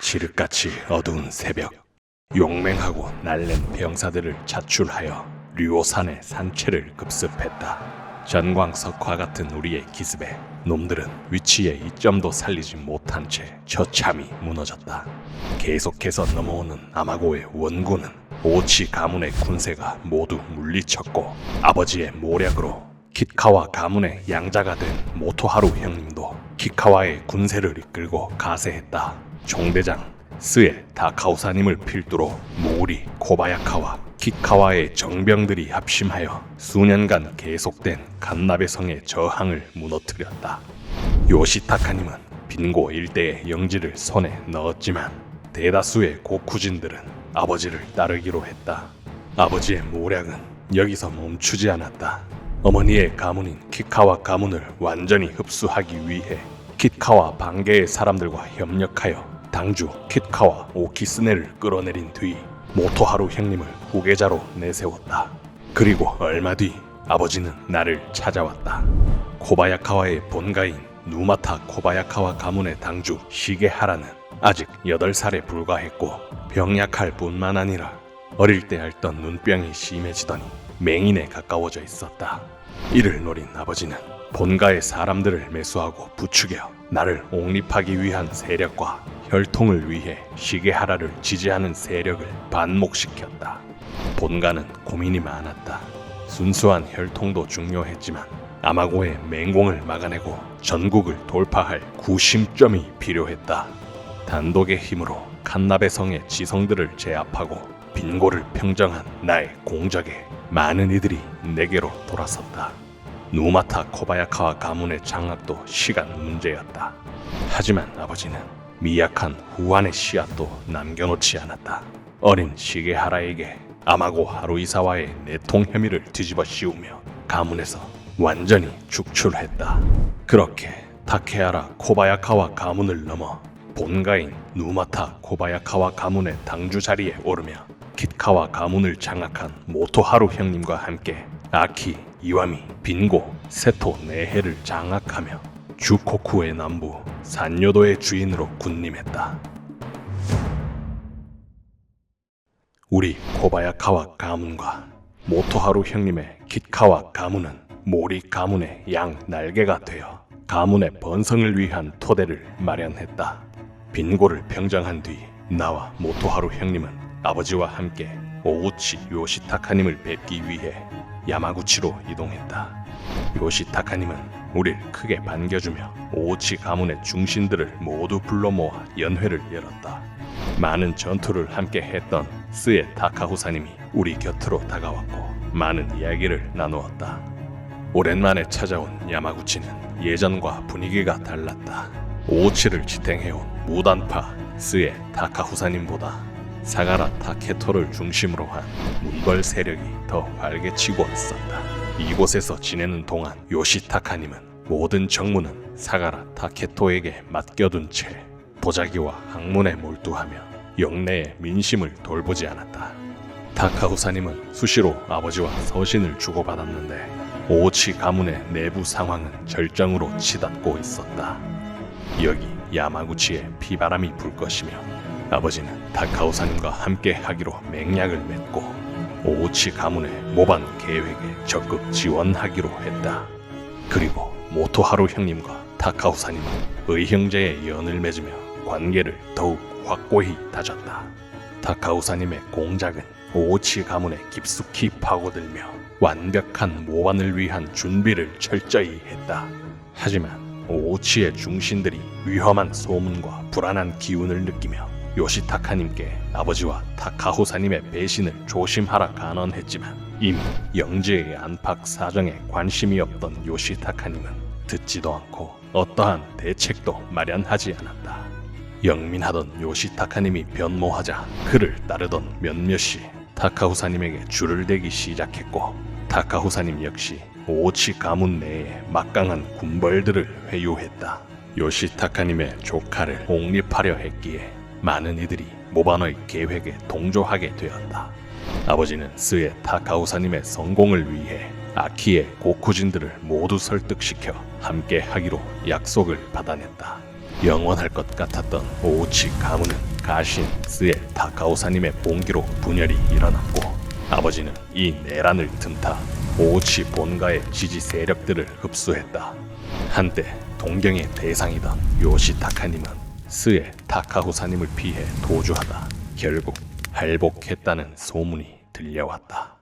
지륵같이 어두운 새벽 용맹하고 날랜 병사들을 자출하여 류오산의 산채를 급습했다. 전광석화 같은 우리의 기습에 놈들은 위치의 이점도 살리지 못한 채 처참히 무너졌다. 계속해서 넘어오는 아마고의 원군은 오치 가문의 군세가 모두 물리쳤고 아버지의 모략으로 키카와 가문의 양자가 된 모토하루 형님도 키카와의 군세를 이끌고 가세했다. 종대장 스에 다카오사님을 필두로 모리 코바야카와 키카와의 정병들이 합심하여 수년간 계속된 간나베 성의 저항을 무너뜨렸다. 요시타카님은 빈고 일대의 영지를 손에 넣었지만 대다수의 고쿠진들은 아버지를 따르기로 했다. 아버지의 모략은 여기서 멈추지 않았다. 어머니의 가문인 키카와 가문을 완전히 흡수하기 위해 키카와 반개의 사람들과 협력하여 당주 키카와 오키스네를 끌어내린 뒤 모토하루 형님을 후계자로 내세웠다. 그리고 얼마 뒤 아버지는 나를 찾아왔다. 코바야카와의 본가인 누마타 코바야카와 가문의 당주 시게하라는 아직 8살에 불과했고 병약할 뿐만 아니라 어릴 때 앓던 눈병이 심해지더니 맹인에 가까워져 있었다. 이를 노린 아버지는 본가의 사람들을 매수하고 부추겨 나를 옹립하기 위한 세력과 혈통을 위해 시게하라를 지지하는 세력을 반목시켰다. 본가는 고민이 많았다. 순수한 혈통도 중요했지만 아마고의 맹공을 막아내고 전국을 돌파할 구심점이 필요했다. 단독의 힘으로 칸나베 성의 지성들을 제압하고 빈고를 평정한 나의 공적에 많은 이들이 내게로 돌아섰다. 누마타 코바야카와 가문의 장악도 시간 문제였다. 하지만 아버지는 미약한 후안의 씨앗도 남겨놓지 않았다. 어린 시게하라에게 아마고 하루이사와의 내통 혐의를 뒤집어 씌우며 가문에서 완전히 축출했다. 그렇게 타케하라 코바야카와 가문을 넘어 본가인 누마타 코바야카와 가문의 당주 자리에 오르며 kit카와 가문을 장악한 모토하루 형님과 함께 아키, 이와미, 빈고, 세토 네해를 장악하며 주코쿠의 남부 산요도의 주인으로 군림했다. 우리 코바야카와 가문과 모토하루 형님의 kit카와 가문은 모리 가문의 양 날개가 되어 가문의 번성을 위한 토대를 마련했다. 빈고를 평정한 뒤 나와 모토하루 형님은 아버지와 함께 오우치 요시타카님을 뵙기 위해 야마구치로 이동했다. 요시타카님은 우릴 크게 반겨주며 오우치 가문의 중신들을 모두 불러 모아 연회를 열었다. 많은 전투를 함께 했던 스에 다카후사님이 우리 곁으로 다가왔고 많은 이야기를 나누었다. 오랜만에 찾아온 야마구치는 예전과 분위기가 달랐다. 오우치를 지탱해온 무단파 스에 다카후사님보다 사가라 타케토를 중심으로 한 문벌 세력이 더 활개치고 있었다. 이곳에서 지내는 동안 요시타카님은 모든 정무는 사가라 타케토에게 맡겨둔 채 보자기와 학문에 몰두하며 영내의 민심을 돌보지 않았다. 타카후사님은 수시로 아버지와 서신을 주고받았는데 오치 가문의 내부 상황은 절정으로 치닫고 있었다. 여기 야마구치에 피바람이 불 것이며 아버지는 타카오사님과 함께 하기로 맹약을 맺고 오우치 가문의 모반 계획에 적극 지원하기로 했다. 그리고 모토하루 형님과 타카오사님은 의형제의 연을 맺으며 관계를 더욱 확고히 다졌다. 타카오사님의 공작은 오우치 가문에 깊숙이 파고들며 완벽한 모반을 위한 준비를 철저히 했다. 하지만 오우치의 중신들이 위험한 소문과 불안한 기운을 느끼며 요시타카님께 아버지와 타카호사님의 배신을 조심하라 간언했지만 이미 영지의 안팎 사정에 관심이 없던 요시타카님은 듣지도 않고 어떠한 대책도 마련하지 않았다. 영민하던 요시타카님이 변모하자 그를 따르던 몇몇이 타카후사님에게 줄을 대기 시작했고 타카후사님 역시 오치 가문 내에 막강한 군벌들을 회유했다. 요시타카님의 조카를 옹립하려 했기에 많은 이들이 모반의 계획에 동조하게 되었다. 아버지는 스의 타카우사님의 성공을 위해 아키의 고쿠진들을 모두 설득시켜 함께 하기로 약속을 받아냈다. 영원할 것 같았던 오우치 가문은 가신 스의 타카오사님의 봉기로 분열이 일어났고 아버지는 이 내란을 틈타 오우치 본가의 지지 세력들을 흡수했다. 한때 동경의 대상이던 요시타카님은 스의 타카후사님을 피해 도주하다 결국 할복했다는 소문이 들려왔다.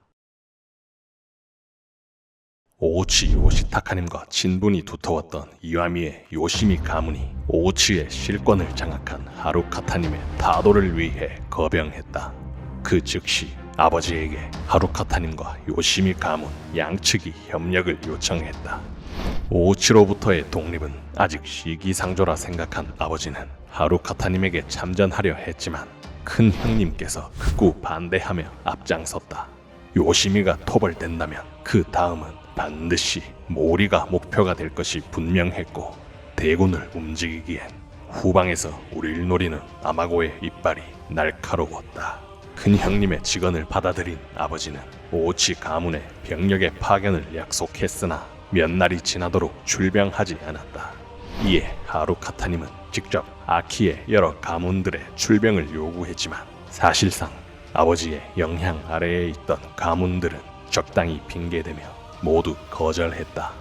오우치 요시타카님과 친분이 두터웠던 이와미의 요시미 가문이 오우치의 실권을 장악한 하루카타님의 타도를 위해 거병했다. 그 즉시 아버지에게 하루카타님과 요시미 가문 양측이 협력을 요청했다. 오우치로부터의 독립은 아직 시기상조라 생각한 아버지는 하루카타님에게 참전하려 했지만 큰 형님께서 극구 반대하며 앞장섰다. 요시미가 토벌된다면 그 다음은 반드시 모리가 목표가 될 것이 분명했고 대군을 움직이기엔 후방에서 우릴 노리는 아마고의 이빨이 날카로웠다. 큰 형님의 직언을 받아들인 아버지는 오치 가문의 병력의 파견을 약속했으나 몇 날이 지나도록 출병하지 않았다. 이에 하루카타님은 직접 아키의 여러 가문들의 출병을 요구했지만 사실상 아버지의 영향 아래에 있던 가문들은 적당히 핑계대며 모두 거절했다.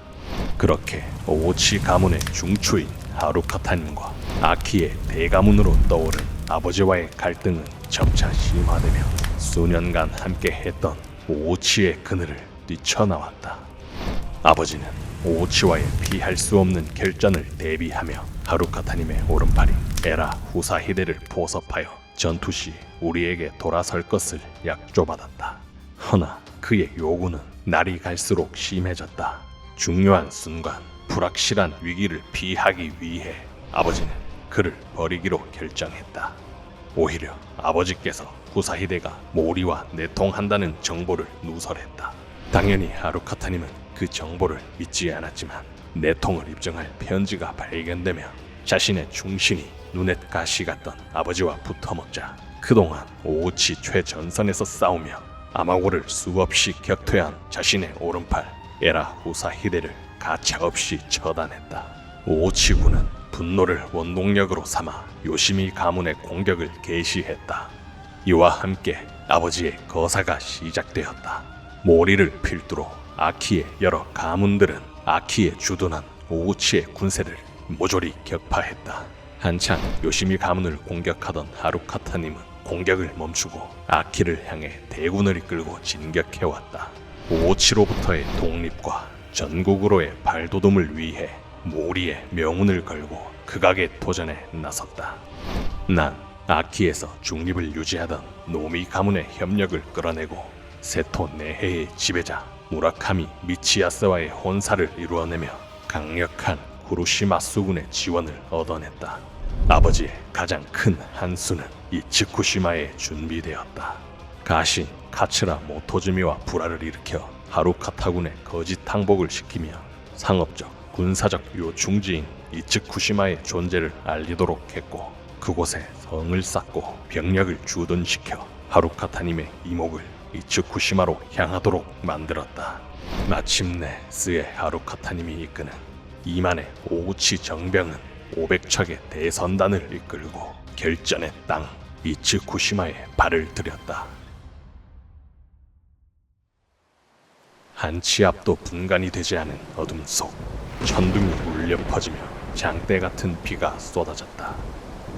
그렇게 오치 가문의 중추인 하루카타님과 아키의 대가문으로 떠오른 아버지와의 갈등은 점차 심화되며 수년간 함께 했던 오치의 그늘을 뛰쳐나왔다. 아버지는 오치와의 피할 수 없는 결전을 대비하며 하루카타님의 오른팔인 에라 후사히데를 포섭하여 전투 시 우리에게 돌아설 것을 약조받았다. 허나 그의 요구는 날이 갈수록 심해졌다. 중요한 순간 불확실한 위기를 피하기 위해 아버지는 그를 버리기로 결정했다. 오히려 아버지께서 후사히데가 모리와 내통한다는 정보를 누설했다. 당연히 하루카타님은 그 정보를 믿지 않았지만 내통을 입증할 편지가 발견되며 자신의 충신이 눈에 가시 같던 아버지와 붙어먹자 그동안 오우치 최전선에서 싸우며 아마고를 수없이 격퇴한 자신의 오른팔 에라 후사히데를 가차없이 처단했다. 오우치군은 분노를 원동력으로 삼아 요시미 가문의 공격을 개시했다. 이와 함께 아버지의 거사가 시작되었다. 모리를 필두로 아키의 여러 가문들은 아키에 주둔한 오우치의 군세를 모조리 격파했다. 한창 요시미 가문을 공격하던 하루카타님은 공격을 멈추고 아키를 향해 대군을 이끌고 진격해왔다. 오우치로부터의 독립과 전국으로의 발돋움을 위해 모리의 명운을 걸고 극악의 도전에 나섰다. 난 아키에서 중립을 유지하던 노미 가문의 협력을 끌어내고 세토 내해의 지배자 무라카미 미치야스와의 혼사를 이루어내며 강력한 구루시마 수군의 지원을 얻어냈다. 아버지의 가장 큰 한수는 이츠쿠시마에 준비되었다. 가신 카츠라 모토즈미와 불화를 일으켜 하루카타군의 거짓 항복을 시키며 상업적, 군사적 요충지인 이츠쿠시마의 존재를 알리도록 했고 그곳에 성을 쌓고 병력을 주둔시켜 하루카타님의 이목을 이츠쿠시마로 향하도록 만들었다. 마침내 스의 하루카타님이 이끄는 이만의 오우치 정병은 500척의 대선단을 이끌고 결전의 땅 이츠쿠시마에 발을 들였다. 한치 앞도 분간이 되지 않은 어둠 속 천둥이 울려 퍼지며 장대 같은 비가 쏟아졌다.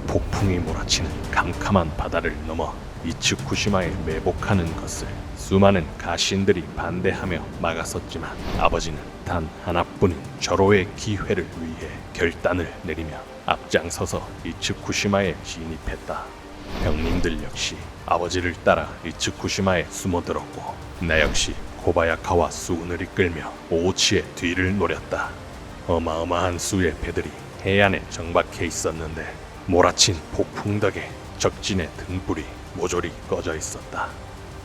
폭풍이 몰아치는 캄캄한 바다를 넘어 이츠쿠시마에 매복하는 것을 수많은 가신들이 반대하며 막았었지만 아버지는 단 하나뿐인 절호의 기회를 위해 결단을 내리며 앞장서서 이츠쿠시마에 진입했다. 형님들 역시 아버지를 따라 이츠쿠시마에 숨어들었고 나 역시 고바야카와 수군을 이끌며 오우치의 뒤를 노렸다. 어마어마한 수의 배들이 해안에 정박해 있었는데 몰아친 폭풍 덕에 적진의 등불이 모조리 꺼져 있었다.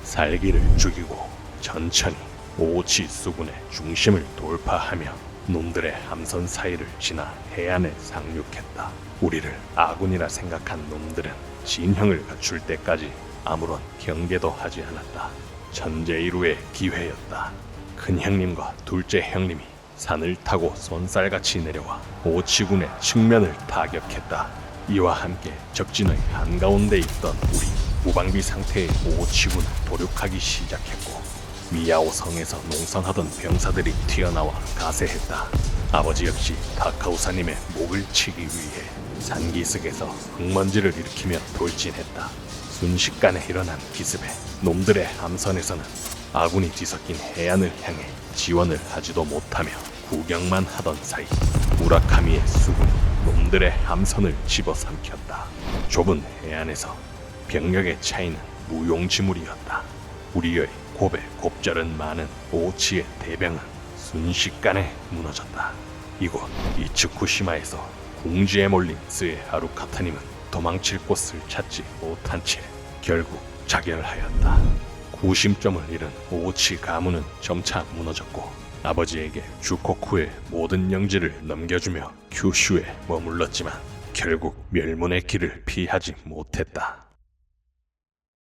살기를 죽이고 천천히 오우치 수군의 중심을 돌파하며 놈들의 함선 사이를 지나 해안에 상륙했다. 우리를 아군이라 생각한 놈들은 진형을 갖출 때까지 아무런 경계도 하지 않았다. 천재 이루의 기회였다. 큰 형님과 둘째 형님이 산을 타고 손살같이 내려와 오치군의 측면을 타격했다. 이와 함께 적진의 한가운데 있던 우리 무방비 상태의 오치군은 도륙하기 시작했고 미야오 성에서 농성하던 병사들이 튀어나와 가세했다. 아버지 역시 다카우사님의 목을 치기 위해 산기슭에서 흙먼지를 일으키며 돌진했다. 순식간에 일어난 기습에 놈들의 함선에서는 아군이 뒤섞인 해안을 향해 지원을 하지도 못하며 구경만 하던 사이 무라카미의 수군이 놈들의 함선을 집어삼켰다. 좁은 해안에서 병력의 차이는 무용지물이었다. 우리의 곱에 곱절은 많은 오치의 대병은 순식간에 무너졌다. 이곳 이츠쿠시마에서 궁지에 몰린 스에 하루카타님은 도망칠 곳을 찾지 못한 채 결국 자결하였다. 구심점을 잃은 오치 가문은 점차 무너졌고 아버지에게 주코쿠의 모든 영지를 넘겨주며 큐슈에 머물렀지만 결국 멸문의 길을 피하지 못했다.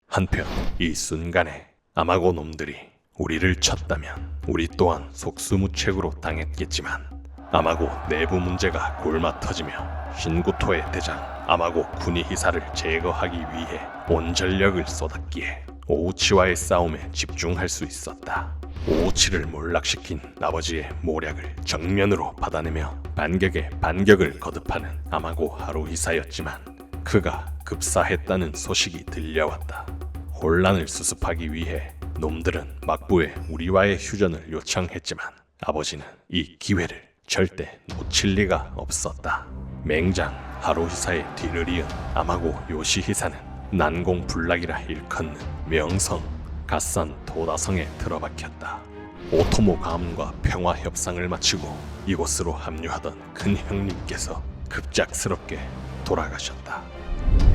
한편 이 순간에 아마고 놈들이 우리를 쳤다면 우리 또한 속수무책으로 당했겠지만 아마고 내부 문제가 골마 터지며 신구토의 대장 아마고 군이 히사를 제거하기 위해 온 전력을 쏟았기에 오우치와의 싸움에 집중할 수 있었다. 오우치를 몰락시킨 아버지의 모략을 정면으로 받아내며 반격에 반격을 거듭하는 아마고 하루히사였지만 그가 급사했다는 소식이 들려왔다. 혼란을 수습하기 위해 놈들은 막부에 우리와의 휴전을 요청했지만 아버지는 이 기회를 절대 놓칠 리가 없었다. 맹장 하루히사의 뒤를 이은 아마고 요시히사는 난공불락이라 일컫는 명성 갓산 도다성에 들어박혔다. 오토모 가문과 평화 협상을 마치고 이곳으로 합류하던 큰 형님께서 급작스럽게 돌아가셨다.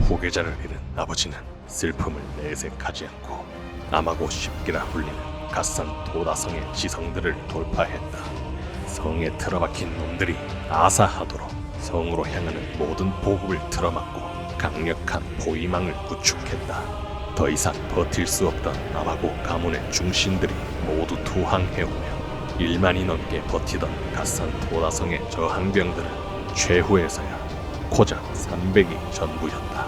후계자를 잃은 아버지는 슬픔을 내색하지 않고 아마고 십기라 불리는 갓산 도다성의 지성들을 돌파했다. 성에 틀어박힌 놈들이 아사하도록 성으로 향하는 모든 보급을 틀어막고 강력한 포위망을 구축했다. 더 이상 버틸 수 없던 아마고 가문의 중신들이 모두 투항해오며 1만이 넘게 버티던 갓산 도다성의 저항병들은 최후에서야 고작 300이 전부였다.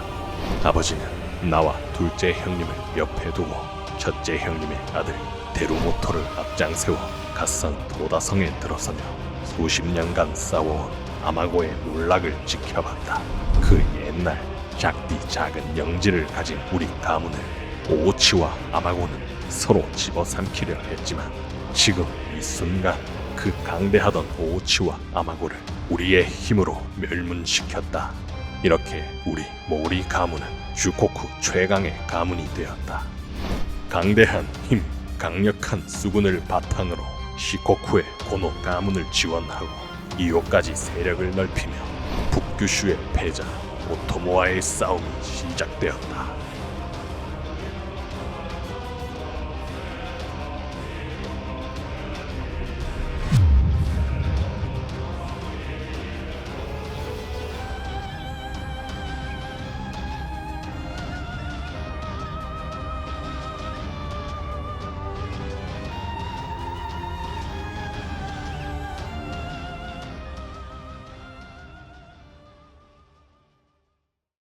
아버지는 나와 둘째 형님을 옆에 두고 첫째 형님의 아들 데루모토를 앞장세워 갓산 도다성에 들어서며 수십 년간 싸워온 아마고의 몰락을 지켜봤다. 그 옛날 작디 작은 영지를 가진 우리 가문을 오치와 아마고는 서로 집어삼키려 했지만 지금 이 순간 그 강대하던 오치와 아마고를 우리의 힘으로 멸문시켰다. 이렇게 우리 모리 가문은 주코쿠 최강의 가문이 되었다. 강대한 힘, 강력한 수군을 바탕으로 시코쿠의 고노 가문을 지원하고 이오까지 세력을 넓히며 북규슈의 패자 오토모와의 싸움이 시작되었다.